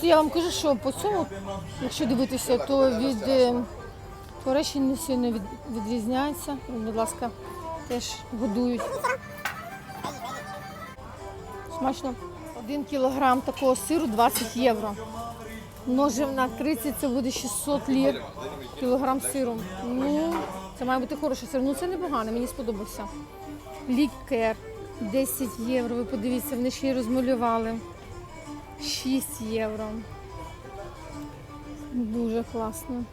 Просто я вам кажу, що по цьому, якщо дивитися, то від е, Туреччини не сильно від, відрізняється. Будь ласка, теж годують. Смачно. Один кілограм такого сиру 20 євро. Множив на 30, це буде 600 лір. Кілограм сиру. Ну, це має бути хороший сир. Ну це непогано, мені сподобався. Лікер 10 євро. Ви подивіться, вони ще й розмалювали. 6 євро. Дуже класно.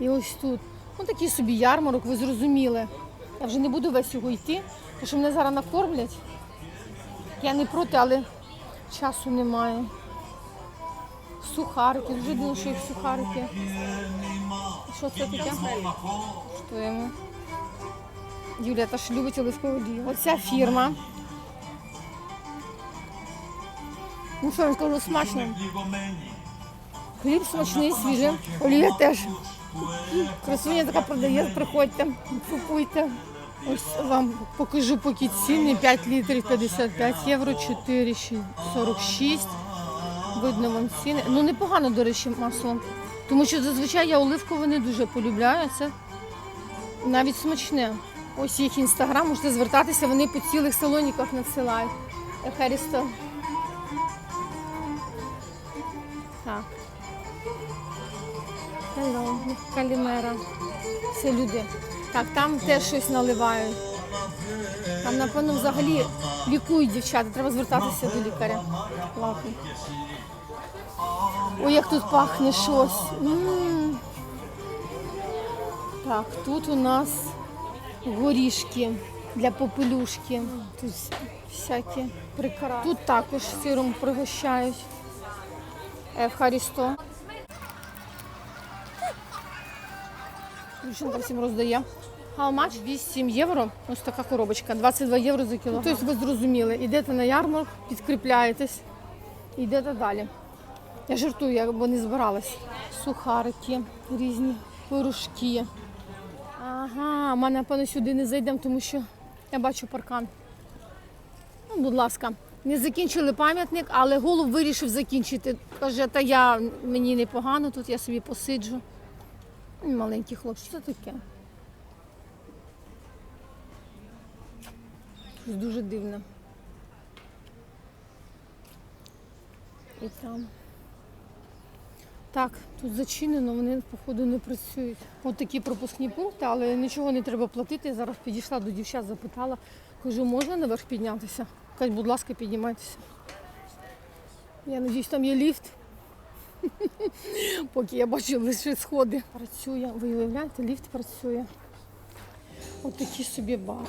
І ось тут. Ну такий собі ярмарок, ви зрозуміли. Я вже не буду весь його йти, тому що мене зараз накормлять. Я не проти, але часу немає. Сухарики, дуже дивно, що їх сухарики. Що це таке? Штуємо. Юлія та ж любить оливкову олію. Оця фірма. Ну що я скажу, смачно. Хліб смачний, свіжий, олія теж. Красуня така продає, приходьте, купуйте. Ось вам покажу поки ціни. 5 літрів 55 євро, 4,46. Видно вам ціни. Ну непогано, до речі, масло. Тому що зазвичай я оливкове не дуже полюбляю. Це навіть смачне. Ось їх інстаграм, можете звертатися, вони по цілих салоніках надсилають. Ехерісто. Hello, калімера. Це люди. Так, там теж щось наливають. Там, напевно, взагалі лікують дівчата. Треба звертатися до лікаря. Ладно. Ой, як тут пахне щось. М. Так, тут у нас горішки для попелюшки. Тут всякі прикраси. Тут також сиром пригощають. Евхарісто. Дівчинка всім роздає. How much? 8 євро. Ось така коробочка. 22 євро за кілограм. Тобто ви зрозуміли, йдете на ярмарк, підкріпляєтесь і йдете далі. Я жартую, я бо не збиралась. Сухарики, різні пирожки. Ага, ми, напевно, сюди не зайдемо, тому що я бачу паркан. Ну, будь ласка, не закінчили пам'ятник, але голуб вирішив закінчити. Каже, та я мені непогано, тут я собі посиджу. М, Маленький хлопчик, що таке? Щось дуже дивне. І там. Так, тут зачинено, вони, походу, не працюють. От такі пропускні пункти, але нічого не треба платити. Я зараз підійшла до дівчат, запитала. Кажу, можна наверх піднятися? Кажуть, будь ласка, піднімайтеся. Я надіюсь, там є ліфт. Поки я бачу лише сходи. Працює, ви уявляєте, ліфт працює. От такий собі бар.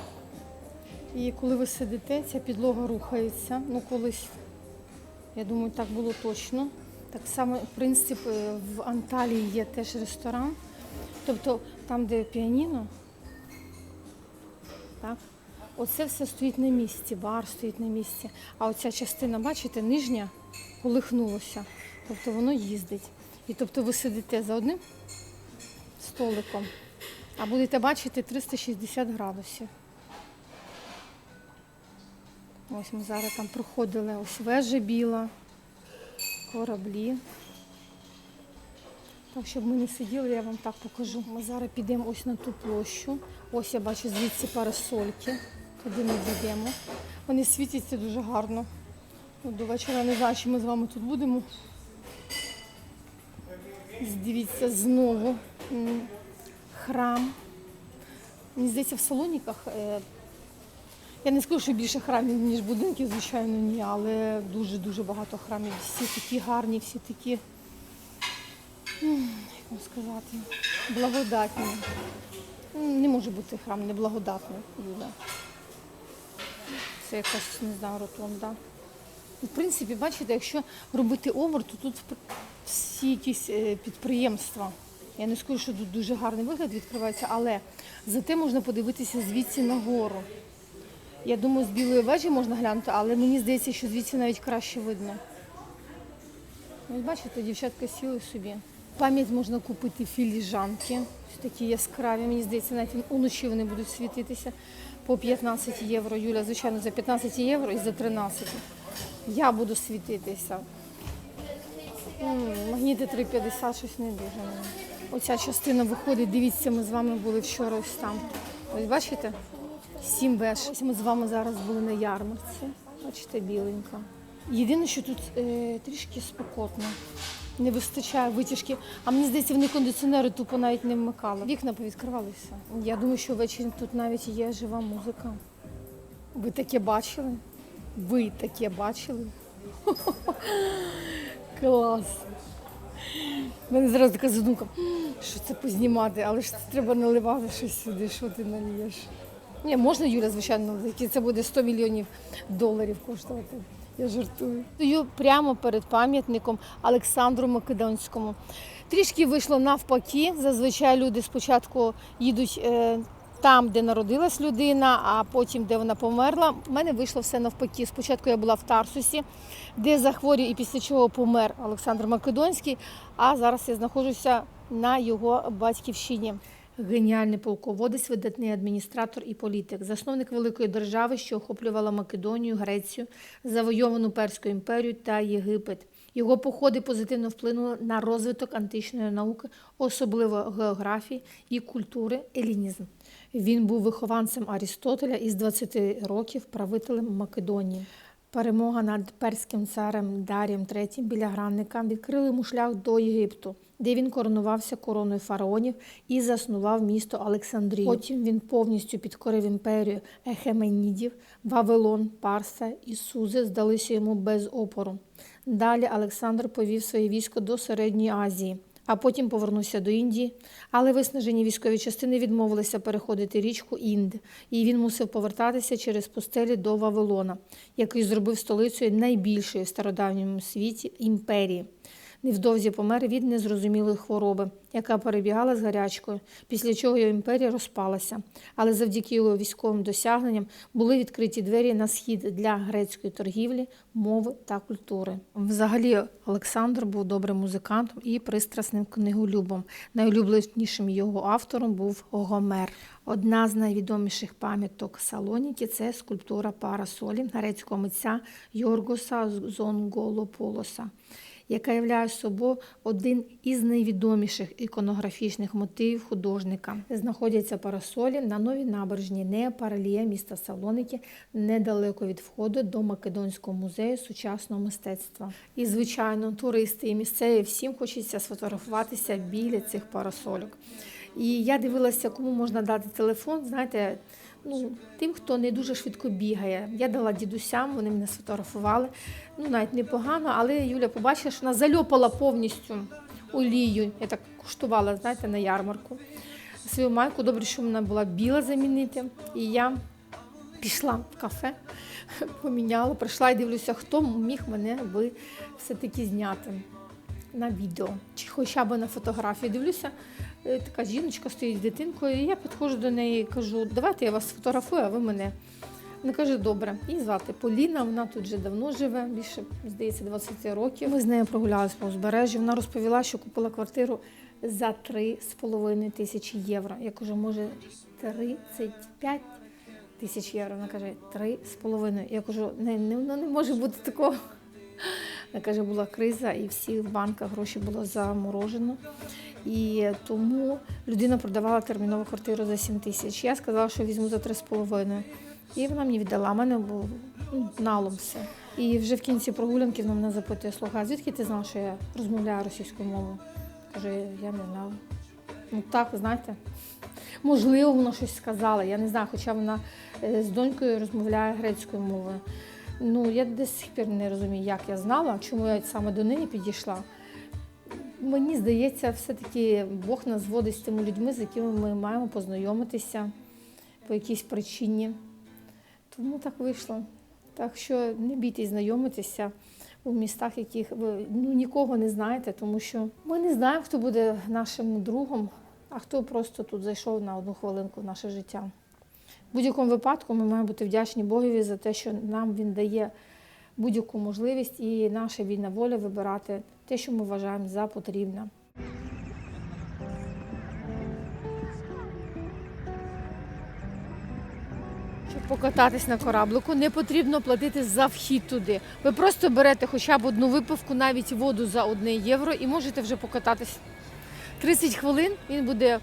І коли ви сидите, ця підлога рухається. Ну, колись, я думаю, так було точно. Так само, принцип, е, в Анталії є теж ресторан. Тобто там, де піаніно, так, оце все стоїть на місці, бар стоїть на місці. А оця частина, бачите, нижня колихнулася. Тобто воно їздить. І тобто ви сидите за одним столиком, а будете бачити 360 градусів. Ось ми зараз там проходили ось вежа біла, кораблі. Так, щоб ми не сиділи, я вам так покажу. Ми зараз підемо ось на ту площу. Ось я бачу звідси парасольки. Туди ми йдемо. Вони світяться дуже гарно. До вечора не знаю, чи ми з вами тут будемо. Дивіться знову храм. Мені здається, в Салоніках. е, Я не скажу, що більше храмів, ніж будинків, звичайно, ні, але дуже-дуже багато храмів. Всі такі гарні, всі такі, як вам сказати, благодатні. Не може бути храм неблагодатний. Це якась, не знаю, ротонда. В принципі, бачите, якщо робити оберт, то тут всі якісь е, підприємства. Я не скажу, що тут дуже гарний вигляд відкривається, але зате можна подивитися звідси нагору. Я думаю, з білої вежі можна глянути, але мені здається, що звідси навіть краще видно. Ось бачите, дівчатка сіли собі. Пам'ять можна купити філіжанки, такі яскраві. Мені здається, навіть уночі вони будуть світитися по 15 євро. Юля, звичайно, за 15 євро і за 13. Я буду світитися. Ціните 3,50 щось не дуже. Оця частина виходить. Дивіться, ми з вами були вчора ось там. Ось бачите? 7 беш. Ось ми з вами зараз були на ярмарці. Бачите, біленька. Єдине, що тут е, трішки спекотно. Не вистачає витяжки. А мені здається, вони кондиціонери тупо навіть не вмикали. Вікна повідкривалися. Я думаю, що ввечері тут навіть є жива музика. Ви таке бачили? Ви таке бачили? Клас. У мене зараз така задумка, що це познімати, але ж це треба наливати щось сюди, що ти нальєш. Ні, можна, Юля, звичайно. Це буде 100 мільйонів доларів коштувати. Я жартую. Стою прямо перед пам'ятником Олександру Македонському. Трішки вийшло навпаки. Зазвичай люди спочатку їдуть е, там, де народилась людина, а потім де вона померла. У мене вийшло все навпаки. Спочатку я була в Тарсусі, де захворів і після чого помер Олександр Македонський. А зараз я знаходжуся на його батьківщині. Геніальний полководець, видатний адміністратор і політик, засновник великої держави, що охоплювала Македонію, Грецію, завойовану Перську імперію та Єгипет. Його походи позитивно вплинули на розвиток античної науки, особливо географії і культури елінізм. Він був вихованцем Арістотеля і з 20 років правителем Македонії. Перемога над перським царем Дарієм III біля Гранника відкрили йому шлях до Єгипту, де він коронувався короною фараонів і заснував місто Олександрію. Потім він повністю підкорив імперію Ехеменідів, Вавилон, Парса і Сузи здалися йому без опору. Далі Олександр повів своє військо до Середньої Азії, а потім повернувся до Індії. Але виснажені військові частини відмовилися переходити річку Інд, і він мусив повертатися через пустелі до Вавилона, який зробив столицею найбільшої в стародавньому світі імперії. Невдовзі помер від незрозумілої хвороби, яка перебігала з гарячкою, після чого його імперія розпалася. Але завдяки його військовим досягненням були відкриті двері на схід для грецької торгівлі, мови та культури. Взагалі, Олександр був добрим музикантом і пристрасним книголюбом. Найулюбленішим його автором був Гомер. Одна з найвідоміших пам'яток Салоніки це скульптура Парасолі грецького митця Йоргоса Зонголополоса яка являє собою один із найвідоміших іконографічних мотивів художника. Знаходяться парасолі на новій набережні Неопаралія міста Салоники, недалеко від входу до Македонського музею сучасного мистецтва. І, звичайно, туристи і місцеві всім хочеться сфотографуватися біля цих парасольок. І я дивилася, кому можна дати телефон. Знаєте, ну, тим, хто не дуже швидко бігає. Я дала дідусям, вони мене сфотографували. Ну, навіть непогано, але Юля побачила, що вона зальопала повністю олію. Я так куштувала, знаєте, на ярмарку. Свою майку добре, що вона була біла замінити. І я пішла в кафе, поміняла, прийшла і дивлюся, хто міг мене би все-таки зняти на відео чи хоча б на фотографії. Дивлюся, така жіночка стоїть з дитинкою, і я підходжу до неї і кажу, давайте я вас сфотографую, а ви мене. Вона каже, добре. Її звати Поліна, вона тут вже давно живе, більше, здається, 20 років. Ми з нею прогулялися по узбережжю. Вона розповіла, що купила квартиру за 3,5 тисячі євро. Я кажу, може, 35 тисяч євро. Вона каже, 3,5. Я кажу, не, не, ну, не може бути такого. Вона каже, була криза, і всі в банках гроші було заморожено. І тому людина продавала термінову квартиру за 7 тисяч. Я сказала, що візьму за 3,5. І вона мені віддала. У мене був ну, налом все. І вже в кінці прогулянки вона мене запитує, слухай, звідки ти знав, що я розмовляю російською мовою? Каже, я не знала. Ну так, знаєте, можливо, вона щось сказала. Я не знаю, хоча вона е, з донькою розмовляє грецькою мовою. Ну, я до сих пір не розумію, як я знала, чому я саме до неї підійшла. Мені здається, все-таки Бог нас зводить з тими людьми, з якими ми маємо познайомитися по якійсь причині. Тому так вийшло. Так що не бійтесь знайомитися у містах, яких ви ну, нікого не знаєте, тому що ми не знаємо, хто буде нашим другом, а хто просто тут зайшов на одну хвилинку в наше життя. В будь-якому випадку ми маємо бути вдячні Богові за те, що нам він дає будь-яку можливість і наша вільна воля вибирати те, що ми вважаємо за потрібне. Щоб покататись на кораблику, не потрібно платити за вхід туди. Ви просто берете хоча б одну випивку, навіть воду за 1 євро і можете вже покататись. 30 хвилин він буде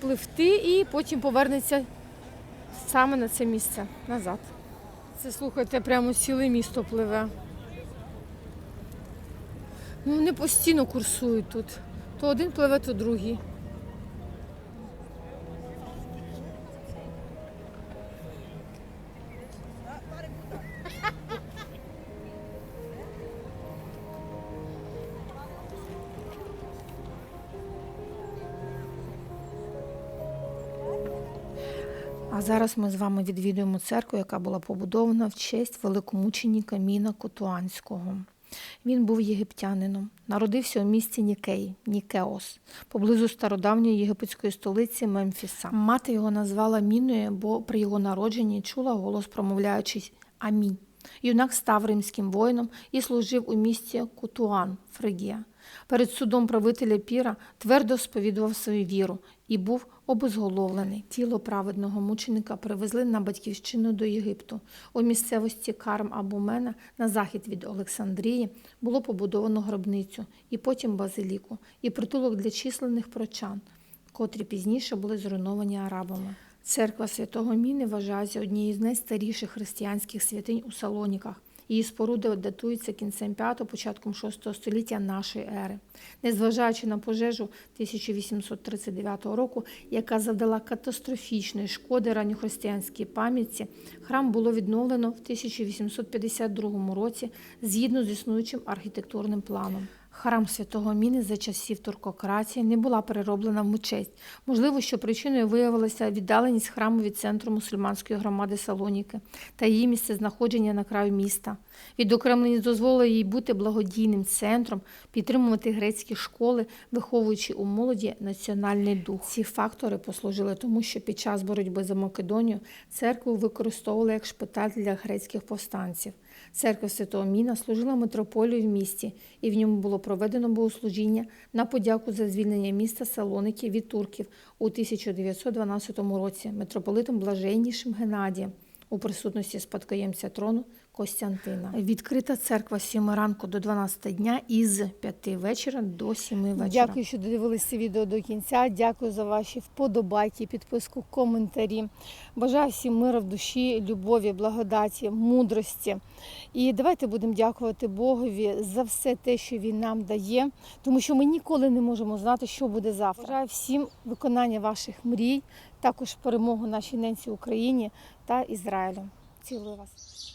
пливти і потім повернеться саме на це місце назад. Це слухайте, прямо ціле місто пливе. Ну, вони постійно курсують тут. То один пливе, то другий. А зараз ми з вами відвідуємо церкву, яка була побудована в честь великомученіка Міна Котуанського. Він був єгиптянином, народився у місті Нікей, Нікеос, поблизу стародавньої єгипетської столиці Мемфіса. Мати його назвала Міною, бо при його народженні чула голос, промовляючи Амінь. Юнак став римським воїном і служив у місті Кутуан, Фригія. Перед судом правителя Піра твердо сповідував свою віру і був обезголовлений. Тіло праведного мученика привезли на батьківщину до Єгипту. У місцевості Карм або Мена на захід від Олександрії було побудовано гробницю і потім базиліку, і притулок для численних прочан, котрі пізніше були зруйновані арабами. Церква святого Міни вважається однією з найстаріших християнських святинь у Салоніках. Її споруди датуються кінцем 5-го, початком 6 століття нашої ери. Незважаючи на пожежу 1839 року, яка завдала катастрофічної шкоди ранньохристиянській пам'ятці, храм було відновлено в 1852 році згідно з існуючим архітектурним планом. Храм святого Міни за часів туркократії не була перероблена в мечеть. Можливо, що причиною виявилася віддаленість храму від центру мусульманської громади Салоніки та її місцезнаходження на краю міста. Відокремленість дозволила їй бути благодійним центром, підтримувати грецькі школи, виховуючи у молоді національний дух. Ці фактори послужили тому, що під час боротьби за Македонію церкву використовували як шпиталь для грецьких повстанців. Церква Святого Міна служила митрополію в місті, і в ньому було проведено богослужіння на подяку за звільнення міста Салоники від турків у 1912 році митрополитом Блаженнішим Геннадієм у присутності спадкоємця трону Костянтина. Відкрита церква з 7 ранку до 12 дня і з 5 вечора до 7 вечора. Дякую, що додивилися це відео до кінця. Дякую за ваші вподобайки, підписку, коментарі. Бажаю всім миру в душі, любові, благодаті, мудрості. І давайте будемо дякувати Богові за все те, що він нам дає, тому що ми ніколи не можемо знати, що буде завтра. Бажаю всім виконання ваших мрій, також перемогу нашій ненці Україні та Ізраїлю. Цілую вас.